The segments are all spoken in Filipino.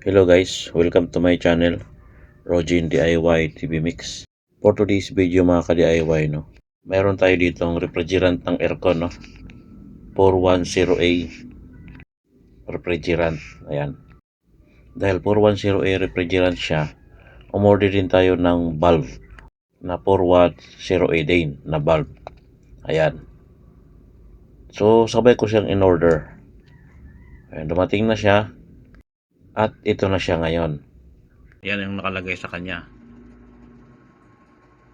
Hello guys, welcome to my channel, Rogin DIY TV Mix. For today's video mga ka-DIY, no, mayroon tayo ditong refrigerant ng aircon, no, 410A refrigerant, ayan. Dahil 410A refrigerant siya, umorder din tayo ng bulb na 410A din na bulb. Ayan. So, sabay ko siyang in-order. Ayan, dumating na siya. At ito na siya ngayon. Yan yung nakalagay sa kanya.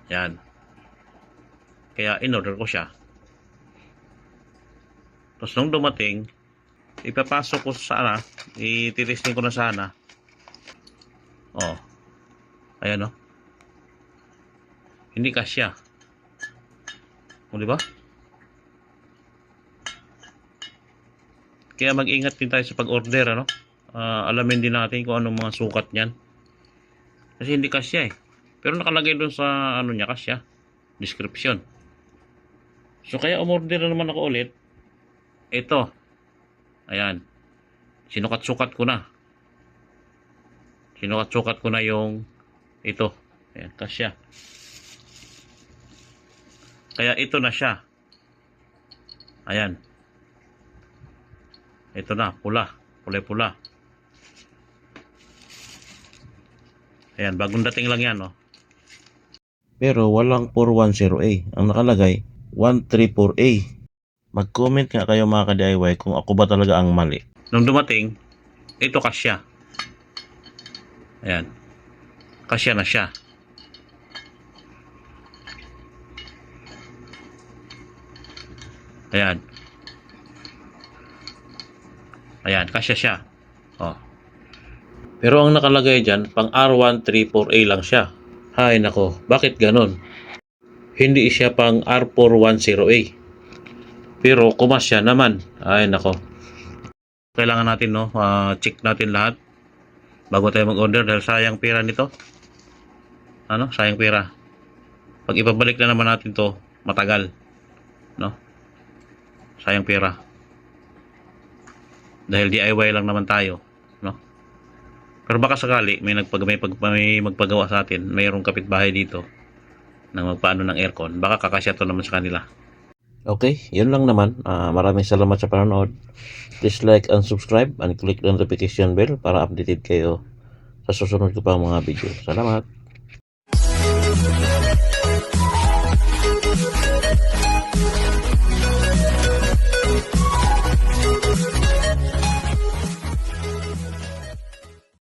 Yan. Kaya in-order ko siya. Tapos nung dumating, ipapasok ko sa sana, ititisting ko na sana. Oh. Ayan oh. Hindi kasya. O, di ba? Kaya mag-ingat din tayo sa pag-order, ano? Ah, alamin din natin kung anong mga sukat niyan. Kasi hindi kasya eh. Pero nakalagay doon sa ano niya kasya. Description. So kaya umorder na naman ako ulit. Ito. Ayan. Sinukat-sukat ko na. Sinukat-sukat ko na yung ito. Ayan, kasya. Kaya ito na siya. Ayan. Ito na, pula. Pula-pula. Ayan, bagong dating lang yan, no? Pero walang 410A. Ang nakalagay, 134A. Mag-comment nga kayo mga ka-DIY kung ako ba talaga ang mali. Nung dumating, ito kasya. Ayan. Kasya na siya. Ayan. Ayan, kasya siya. Oh. Pero ang nakalagay dyan, pang R134A lang siya. Hay nako, bakit ganon? Hindi siya pang R410A. Pero kumasya naman. Ay nako. Kailangan natin no, ah, check natin lahat bago tayo mag-order dahil sayang pera nito. Ano? Sayang pera. Pag ibabalik na naman natin to, matagal. No? Sayang pera. Dahil DIY lang naman tayo? Pero baka sakali may nagpag may, pag, may magpagawa sa atin, mayroong kapitbahay dito na magpaano ng aircon, baka kakasya to naman sa kanila. Okay, yun lang naman. Ah, maraming salamat sa panonood. Please like and subscribe and click the notification bell para updated kayo sa susunod ko pang mga video. Salamat!